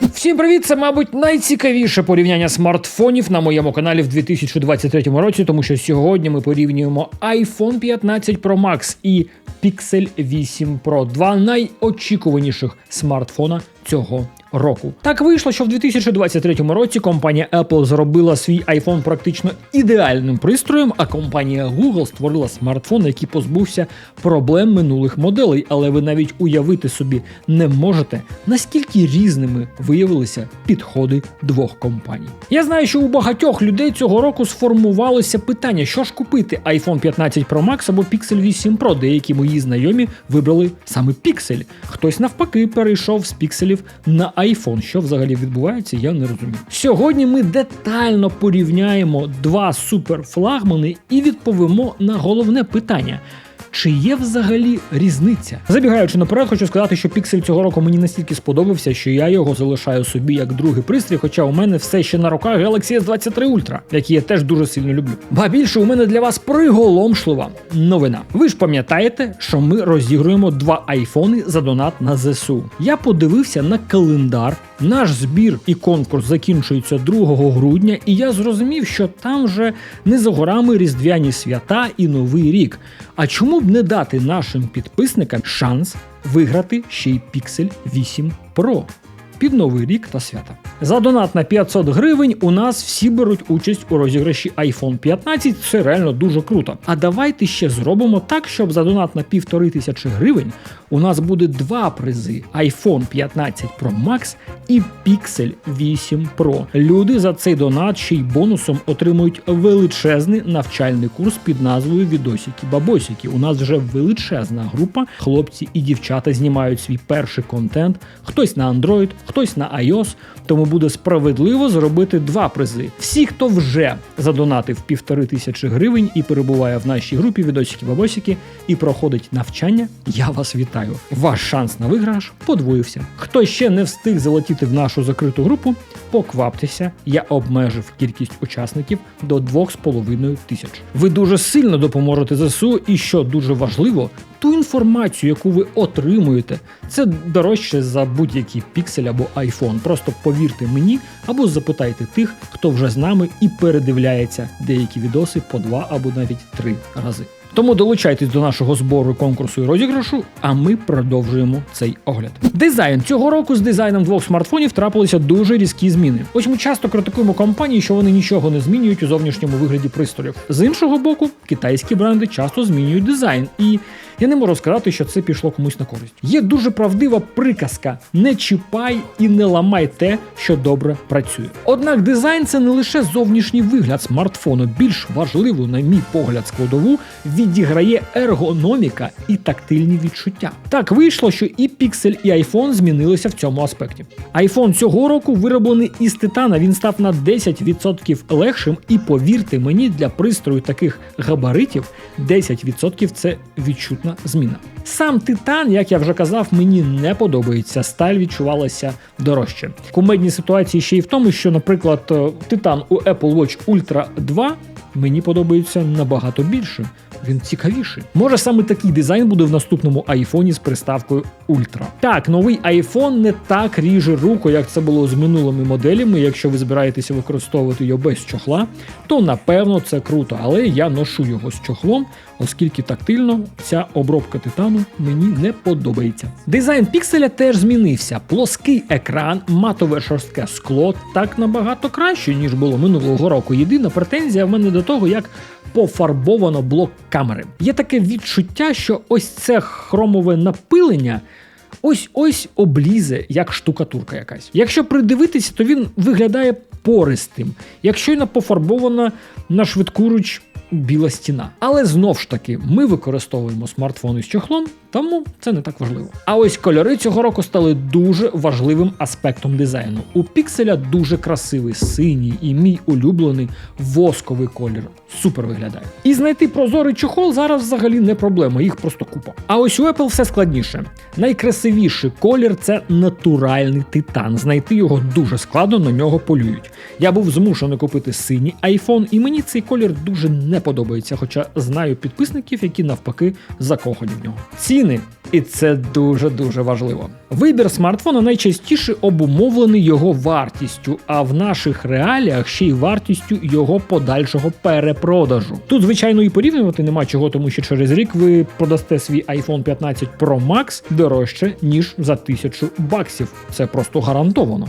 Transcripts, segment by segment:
Всім привіт! Це, мабуть, найцікавіше порівняння смартфонів на моєму каналі в 2023 році, тому що сьогодні ми порівнюємо iPhone 15 Pro Max і Pixel 8 Pro, два найочікуваніших смартфона цього року. Так вийшло, що в 2023 році компанія Apple зробила свій iPhone практично ідеальним пристроєм, а компанія Google створила смартфон, який позбувся проблем минулих моделей. Але ви навіть уявити собі не можете, наскільки різними виявилися підходи двох компаній. Я знаю, що у багатьох людей цього року сформувалося питання, що ж купити iPhone 15 Pro Max або Pixel 8 Pro. Деякі мої знайомі вибрали саме Pixel. Хтось навпаки перейшов з пікселів на iPhone. Що взагалі відбувається, я не розумію. Сьогодні ми детально порівняємо два суперфлагмани і відповімо на головне питання. Чи є взагалі різниця? Забігаючи наперед, хочу сказати, що піксель цього року мені настільки сподобався, що я його залишаю собі як другий пристрій, хоча у мене все ще на руках Galaxy S23 Ultra, який я теж дуже сильно люблю. Ба більше у мене для вас приголомшлива новина. Ви ж пам'ятаєте, що ми розігруємо два айфони за донат на ЗСУ. Я подивився на календар. Наш збір і конкурс закінчується 2 грудня, і я зрозумів, що там вже не за горами різдвяні свята і новий рік. А чому б не дати нашим підписникам шанс виграти ще й Pixel 8 Pro під новий рік та свята? За донат на 500 гривень у нас всі беруть участь у розіграші iPhone 15. Це реально дуже круто. А давайте ще зробимо так, щоб за донат на півтори тисячі гривень у нас буде два призи: iPhone 15 Pro Max і Pixel 8 Pro. Люди за цей донат ще й бонусом отримують величезний навчальний курс під назвою Відосіки Бабосіки. У нас вже величезна група. Хлопці і дівчата знімають свій перший контент. Хтось на Android, хтось на iOS. Тому буде справедливо зробити два призи. Всі, хто вже задонатив півтори тисячі гривень і перебуває в нашій групі відосики бабосики і проходить навчання, я вас вітаю. Ваш шанс на виграш подвоївся. Хто ще не встиг залетіти в нашу закриту групу, покваптеся, я обмежив кількість учасників до 2,5 тисяч. Ви дуже сильно допоможете ЗСУ, і що дуже важливо, ту інформацію, яку ви отримуєте, це дорожче за будь-який піксель або айфон. Просто повірте мені або запитайте тих, хто вже з нами і передивляється деякі відоси по два або навіть три рази. Тому долучайтесь до нашого збору конкурсу і розіграшу, а ми продовжуємо цей огляд. Дизайн цього року з дизайном двох смартфонів трапилися дуже різкі зміни. Ось ми часто критикуємо компанії, що вони нічого не змінюють у зовнішньому вигляді пристроїв. З іншого боку, китайські бренди часто змінюють дизайн, і я не можу сказати, що це пішло комусь на користь. Є дуже правдива приказка: не чіпай і не ламай те, що добре працює. Однак дизайн це не лише зовнішній вигляд смартфону, більш важливу, на мій погляд, складову відіграє ергономіка і тактильні відчуття. Так вийшло, що і Pixel, і iPhone змінилися в цьому аспекті. iPhone цього року вироблений із титана. Він став на 10% легшим, і повірте мені, для пристрою таких габаритів 10% це відчутна зміна. Сам титан, як я вже казав, мені не подобається. Сталь відчувалася дорожче. Кумедні ситуації ще й в тому, що, наприклад, титан у Apple Watch Ultra 2 мені подобається набагато більше. Він цікавіший. Може саме такий дизайн буде в наступному айфоні з приставкою Ultra. Так, новий айфон не так ріже руку, як це було з минулими моделями. Якщо ви збираєтеся використовувати його без чохла, то напевно це круто. Але я ношу його з чохлом, оскільки тактильно ця обробка титану мені не подобається. Дизайн пікселя теж змінився. Плоский екран, матове шорстке скло так набагато краще, ніж було минулого року. Єдина претензія в мене до того, як пофарбовано блок камери. Є таке відчуття, що ось це хромове напилення. Ось ось облізе, як штукатурка якась. Якщо придивитися, то він виглядає пористим. Якщо й не пофарбована на швидкуруч біла стіна. Але знов ж таки, ми використовуємо смартфони з чохлом, тому це не так важливо. А ось кольори цього року стали дуже важливим аспектом дизайну. У пікселя дуже красивий синій і мій улюблений восковий колір. Супер виглядає. І знайти прозорий чохол зараз взагалі не проблема, їх просто купа. А ось у Apple все складніше. Найкрасивіший колір це натуральний титан. Знайти його дуже складно, на нього полюють. Я був змушений купити синій iPhone, і мені цей колір дуже не подобається, хоча знаю підписників, які навпаки закохані в нього. Ці ціни. І це дуже дуже важливо. Вибір смартфона найчастіше обумовлений його вартістю, а в наших реаліях ще й вартістю його подальшого перепродажу. Тут, звичайно, і порівнювати нема чого, тому що через рік ви продасте свій iPhone 15 Pro Max дорожче ніж за тисячу баксів. Це просто гарантовано.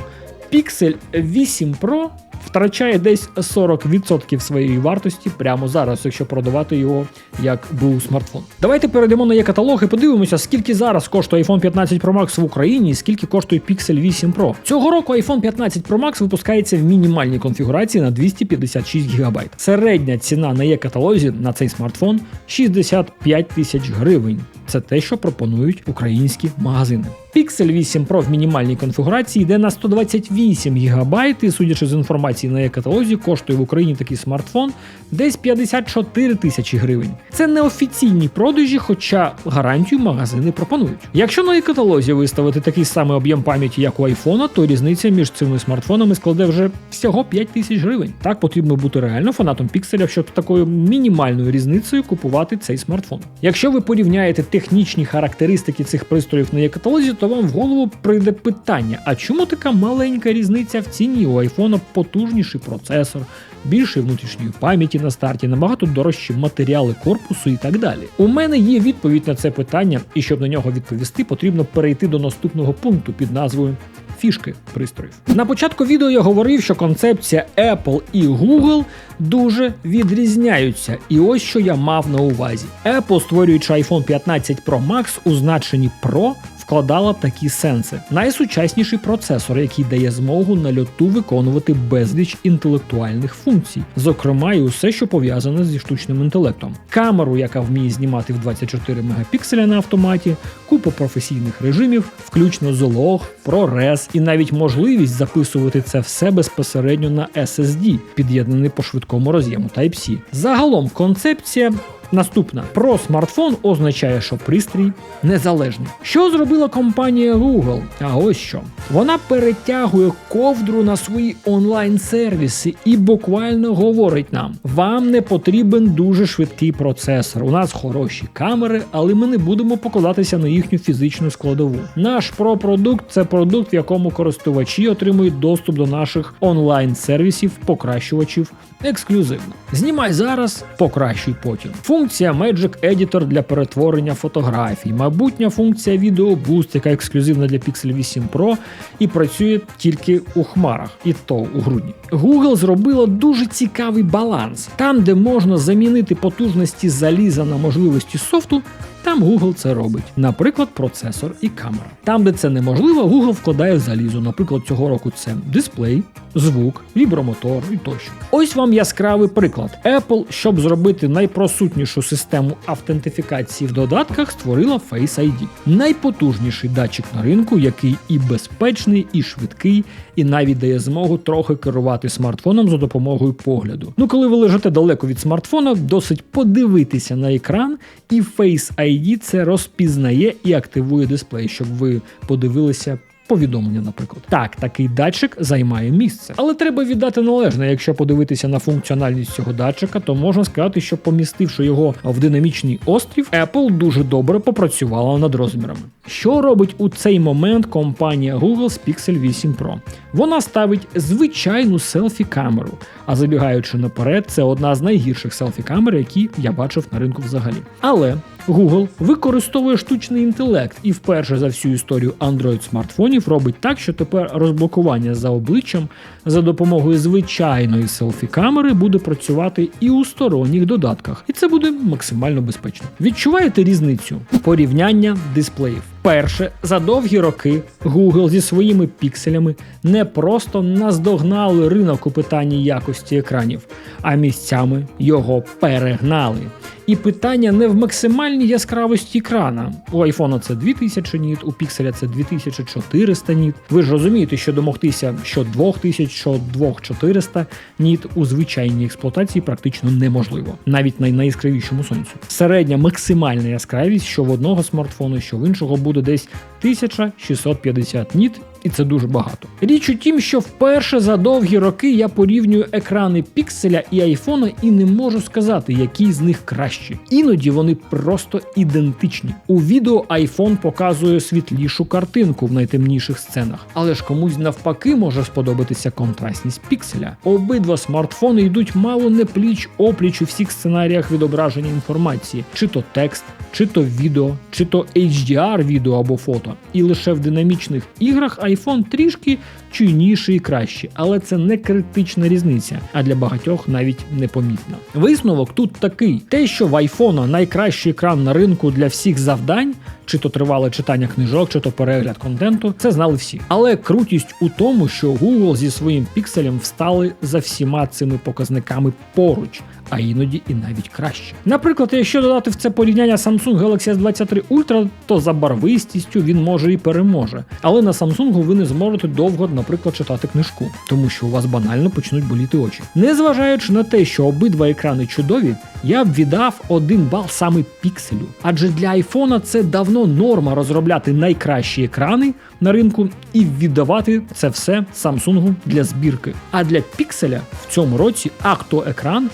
Pixel 8 Pro втрачає десь 40% своєї вартості прямо зараз, якщо продавати його як був смартфон. Давайте перейдемо на є-каталог і подивимося, скільки зараз коштує iPhone 15 Pro Max в Україні і скільки коштує Pixel 8 Pro. Цього року iPhone 15 Pro Max випускається в мінімальній конфігурації на 256 ГБ. Середня ціна на є-каталозі на цей смартфон 65 тисяч гривень. Це те, що пропонують українські магазини. Pixel 8 Pro в мінімальній конфігурації йде на 128 ГБ, і судячи з інформації на є-каталозі, коштує в Україні такий смартфон десь 54 тисячі гривень. Це неофіційні продажі, хоча гарантію магазини пропонують. Якщо на є-каталозі виставити такий самий об'єм пам'яті, як у iPhone, то різниця між цими смартфонами складе вже всього 5 тисяч гривень. Так потрібно бути реально фанатом Pixel, щоб такою мінімальною різницею купувати цей смартфон. Якщо ви порівняєте технічні характеристики цих пристроїв на є-каталозі, то вам в голову прийде питання: а чому така маленька різниця в ціні? У айфона потужніший процесор, більше внутрішньої пам'яті на старті, набагато дорожчі матеріали корпусу і так далі. У мене є відповідь на це питання, і щоб на нього відповісти, потрібно перейти до наступного пункту під назвою. Фішки пристроїв. На початку відео я говорив, що концепція Apple і Google дуже відрізняються. І ось що я мав на увазі. Apple, створюючи iPhone 15 Pro Max у значенні Pro, вкладала такі сенси: найсучасніший процесор, який дає змогу на льоту виконувати безліч інтелектуальних функцій, зокрема і усе, що пов'язане зі штучним інтелектом, камеру, яка вміє знімати в 24 мегапікселя на автоматі, купу професійних режимів, включно з лог, ProRes і навіть можливість записувати це все безпосередньо на SSD, під'єднаний по швидкому роз'єму Type-C. Загалом концепція Наступна про смартфон означає, що пристрій незалежний. Що зробила компанія Google? А ось що вона перетягує ковдру на свої онлайн-сервіси і буквально говорить нам: вам не потрібен дуже швидкий процесор. У нас хороші камери, але ми не будемо покладатися на їхню фізичну складову. Наш про-продукт це продукт, в якому користувачі отримують доступ до наших онлайн-сервісів, покращувачів ексклюзивно. Знімай зараз, покращуй потім. Функція Magic Editor для перетворення фотографій, майбутня функція Video Boost, яка ексклюзивна для Pixel 8 Pro і працює тільки у хмарах, і то у грудні. Google зробила дуже цікавий баланс. Там, де можна замінити потужності заліза на можливості софту, там Google це робить, наприклад, процесор і камера. Там, де це неможливо, Google вкладає залізо. Наприклад, цього року це дисплей, звук, вібромотор і тощо. Ось вам яскравий приклад. Apple, щоб зробити найпросутнішу систему автентифікації в додатках, створила Face ID. найпотужніший датчик на ринку, який і безпечний, і швидкий, і навіть дає змогу трохи керувати смартфоном за допомогою погляду. Ну, коли ви лежите далеко від смартфона, досить подивитися на екран, і Face ID це розпізнає і активує дисплей, щоб ви подивилися повідомлення, наприклад. Так, такий датчик займає місце. Але треба віддати належне, якщо подивитися на функціональність цього датчика, то можна сказати, що помістивши його в динамічний острів, Apple дуже добре попрацювала над розмірами. Що робить у цей момент компанія Google з Pixel 8 Pro? Вона ставить звичайну селфі-камеру. А забігаючи наперед, це одна з найгірших селфі-камер, які я бачив на ринку взагалі. Але Google використовує штучний інтелект і вперше за всю історію Android смартфонів робить так, що тепер розблокування за обличчям за допомогою звичайної селфі-камери буде працювати і у сторонніх додатках, і це буде максимально безпечно. Відчуваєте різницю порівняння дисплеїв? Перше, за довгі роки Google зі своїми пікселями не просто наздогнали ринок у питанні якості екранів, а місцями його перегнали. І питання не в максимальній яскравості екрана. У айфона це 2000 ніт, у пікселя це 2400 ніт. Ви ж розумієте, що домогтися що 2000, що 2400 ніт у звичайній експлуатації практично неможливо, навіть на найяскравішому сонцю. Середня максимальна яскравість, що в одного смартфону, що в іншого буде десь 1650 ніт, І це дуже багато. Річ у тім, що вперше за довгі роки я порівнюю екрани пікселя і айфона і не можу сказати, який з них кращий. Іноді вони просто ідентичні. У відео iPhone показує світлішу картинку в найтемніших сценах, але ж комусь навпаки може сподобатися контрастність пікселя. Обидва смартфони йдуть мало не пліч опліч у всіх сценаріях відображення інформації, чи то текст, чи то відео, чи то HDR відео або фото. І лише в динамічних іграх iPhone трішки чуйніший і кращий, але це не критична різниця, а для багатьох навіть непомітна. Висновок тут такий: те, що в iPhone найкращий екран на ринку для всіх завдань, чи то тривале читання книжок, чи то перегляд контенту, це знали всі. Але крутість у тому, що Google зі своїм пікселем встали за всіма цими показниками поруч, а іноді і навіть краще. Наприклад, якщо додати в це порівняння Samsung Galaxy S23 Ultra, то за барвистістю він може і переможе. Але на Samsung ви не зможете довго, наприклад, читати книжку, тому що у вас банально почнуть боліти очі. Незважаючи на те, що обидва екрани чудові, я б віддав один бал саме пікселю. Адже для iPhone це давно норма розробляти найкращі екрани на ринку і віддавати це все Samsung для збірки. А для пікселя в цьому році актоекран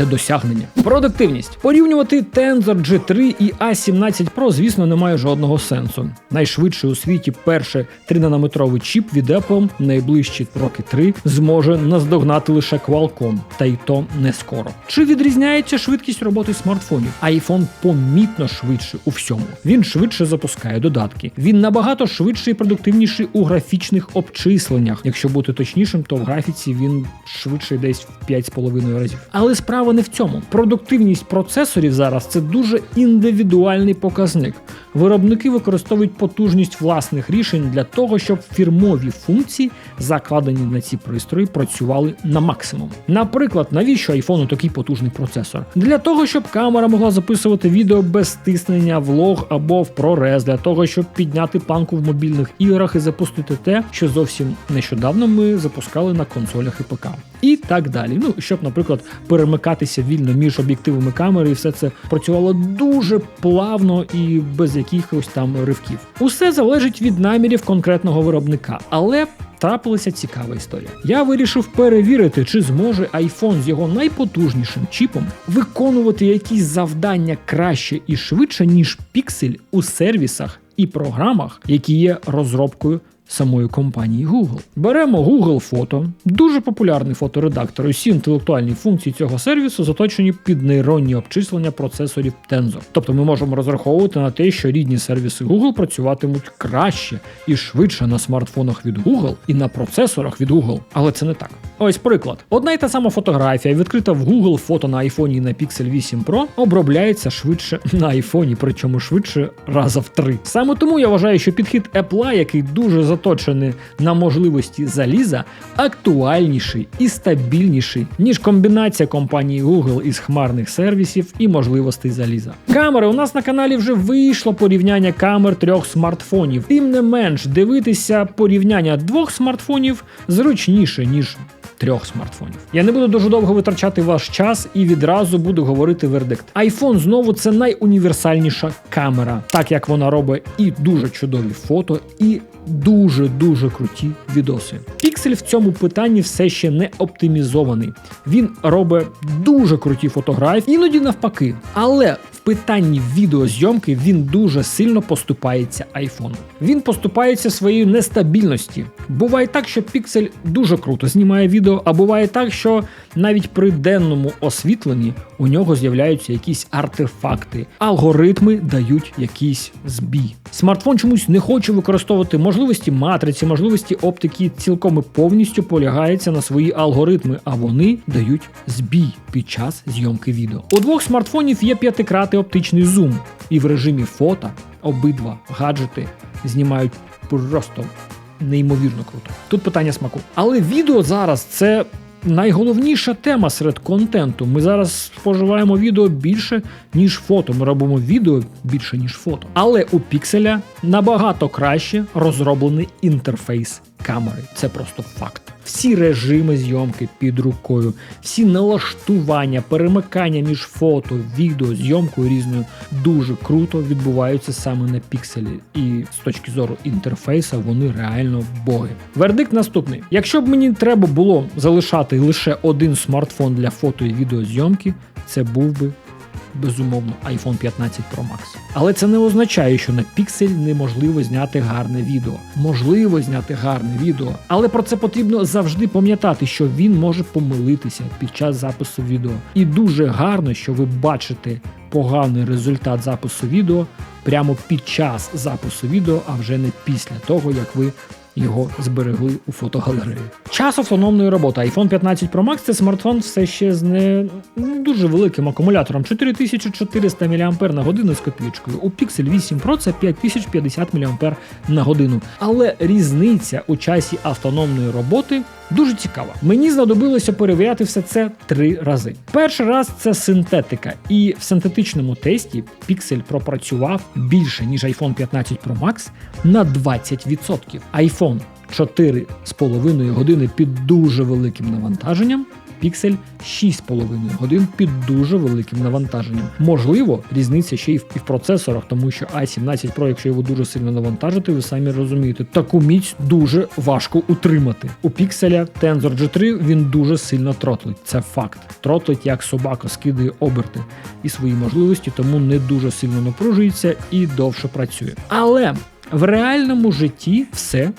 це досягнення. Продуктивність. Порівнювати Tensor G3 і A17 Pro, звісно, не має жодного сенсу. Найшвидший у світі перший 3-нанометровий чіп від Apple найближчі роки 3 зможе наздогнати лише Qualcomm, та й то не скоро. Чи відрізняється швидкість роботи смартфонів? iPhone помітно швидший у всьому. Він швидше запускає додатки. Він набагато швидший і продуктивніший у графічних обчисленнях. Якщо бути точнішим, то в графіці він швидший десь в 5,5 разів. Але справа не в цьому. Продуктивність процесорів зараз це дуже індивідуальний показник. Виробники використовують потужність власних рішень для того, щоб фірмові функції, закладені на ці пристрої, працювали на максимум. Наприклад, навіщо айфону такий потужний процесор? Для того, щоб камера могла записувати відео без стиснення в лог або в ProRes, для того, щоб підняти планку в мобільних іграх і запустити те, що зовсім нещодавно ми запускали на консолях і ПК. І так далі. Ну, щоб, наприклад, перемикатися вільно між об'єктивами камери, і все це працювало дуже плавно і без якихось там ривків. Усе залежить від намірів конкретного виробника, але. Трапилася цікава історія. Я вирішив перевірити, чи зможе iPhone з його найпотужнішим чіпом виконувати якісь завдання краще і швидше, ніж Pixel у сервісах і програмах, які є розробкою самої компанії Google. Беремо Google Фото, дуже популярний фоторедактор. Усі інтелектуальні функції цього сервісу заточені під нейронні обчислення процесорів Tensor. Тобто ми можемо розраховувати на те, що рідні сервіси Google працюватимуть краще і швидше на смартфонах від Google і на процесорах від Google. Але це не так. Ось приклад: одна й та сама фотографія, відкрита в Google фото на iPhone і на Pixel 8 Pro, обробляється швидше на iPhone, причому швидше раза в три. Саме тому я вважаю, що підхід Apple, який дуже заточений на можливості заліза, актуальніший і стабільніший, ніж комбінація компанії Google із хмарних сервісів і можливостей заліза. Камери у нас на каналі вже вийшло порівняння камер трьох смартфонів. Тим не менш, дивитися порівняння двох смартфонів зручніше, ніж трьох смартфонів. Я не буду дуже довго витрачати ваш час і відразу буду говорити вердикт. iPhone знову це найуніверсальніша камера, так як вона робить і дуже чудові фото, і дуже дуже круті відоси. Pixel в цьому питанні все ще не оптимізований. Він робить дуже круті фотографії, іноді навпаки. Але питанні відеозйомки він дуже сильно поступається iPhone. Він поступається своєю нестабільності. Буває так, що Pixel дуже круто знімає відео, а буває так, що навіть при денному освітленні у нього з'являються якісь артефакти, алгоритми дають якийсь збій. Смартфон чомусь не хоче використовувати можливості матриці, можливості оптики цілком і повністю полягається на свої алгоритми, а вони дають збій під час зйомки відео. У двох смартфонів є п'ятикратний оптичний зум, і в режимі фото обидва гаджети знімають просто неймовірно круто. Тут питання смаку. Але відео зараз це найголовніша тема серед контенту. Ми зараз споживаємо відео більше, ніж фото. Ми робимо відео більше, ніж фото. Але у пікселя набагато краще розроблений інтерфейс камери. Це просто факт. Всі режими зйомки під рукою, всі налаштування, перемикання між фото, відео, зйомкою різною дуже круто відбуваються саме на пікселі. І з точки зору інтерфейса вони реально боги. Вердикт наступний: якщо б мені треба було залишати лише один смартфон для фото і відеозйомки, це був би безумовно iPhone 15 Pro Max. Але це не означає, що на піксель неможливо зняти гарне відео. Можливо зняти гарне відео, але про це потрібно завжди пам'ятати, що він може помилитися під час запису відео. І дуже гарно, що ви бачите поганий результат запису відео прямо під час запису відео, а вже не після того, як ви його зберегли у фотогалереї. Час автономної роботи iPhone 15 Pro Max це смартфон все ще з не ну, дуже великим акумулятором 4400 мАч з копійкою. У Pixel 8 Pro це 5050 мАч. на годину. Але різниця у часі автономної роботи дуже цікава. Мені знадобилося перевіряти все це три рази. Перший раз це синтетика, і в синтетичному тесті Pixel пропрацював більше ніж iPhone 15 Pro Max на 20%. iPhone 4,5 години під дуже великим навантаженням. Pixel 6,5 годин під дуже великим навантаженням. Можливо, різниця ще й в, і в процесорах, тому що i17 Pro, якщо його дуже сильно навантажити, ви самі розумієте, таку міць дуже важко утримати. У Pixel Tensor G3 він дуже сильно тротлить. Це факт. Тротлить як собака, скидає оберти і свої можливості, тому не дуже сильно напружується і довше працює. Але в реальному житті все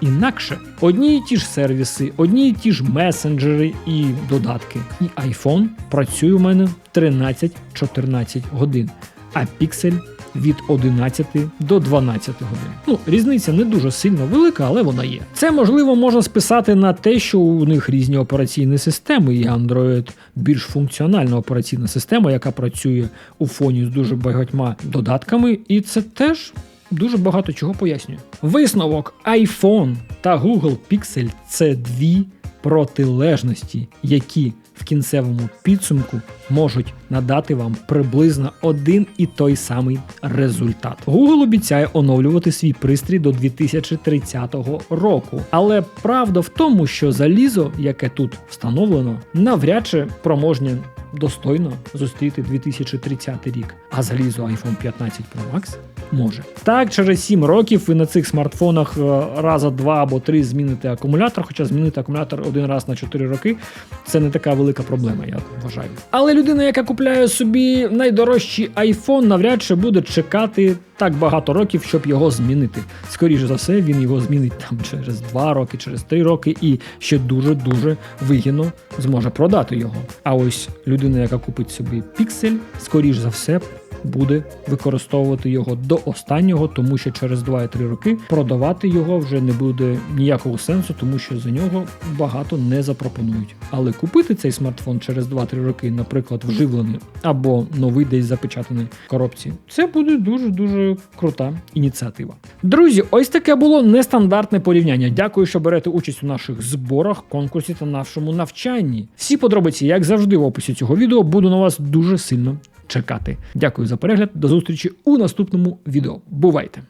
інакше. Одні й ті ж сервіси, одні й ті ж месенджери і додатки. І iPhone працює у мене 13-14 годин, а Pixel від 11 до 12 годин. Ну, різниця не дуже сильно велика, але вона є. Це можливо можна списати на те, що у них різні операційні системи, і Android більш функціональна операційна система, яка працює у фоні з дуже багатьма додатками, і це теж дуже багато чого пояснює. Висновок iPhone та Google Pixel це дві протилежності, які в кінцевому підсумку можуть надати вам приблизно один і той самий результат. Google обіцяє оновлювати свій пристрій до 2030 року. Але правда в тому, що залізо, яке тут встановлено, навряд чи проможне достойно зустріти 2030 рік, а залізо iPhone 15 Pro Max може. Так, через 7 років ви на цих смартфонах е, раза два або три зміните акумулятор, хоча змінити акумулятор один раз на 4 роки це не така велика проблема, я вважаю. Але людина, яка купляє собі найдорожчий iPhone, навряд чи буде чекати так багато років, щоб його змінити. Скоріше за все, він його змінить там через 2 роки, через 3 роки і ще дуже-дуже вигідно зможе продати його. А ось людина, яка купить собі піксель, скоріш за все. Буде використовувати його до останнього, тому що через 2-3 роки продавати його вже не буде ніякого сенсу, тому що за нього багато не запропонують. Але купити цей смартфон через 2-3 роки, наприклад, вживлений або новий десь запечатаний в коробці, це буде дуже дуже крута ініціатива. Друзі, ось таке було нестандартне порівняння. Дякую, що берете участь у наших зборах, конкурсі та нашому навчанні. Всі подробиці, як завжди, в описі цього відео буду на вас дуже сильно чекати. Дякую за перегляд. До зустрічі у наступному відео. Бувайте!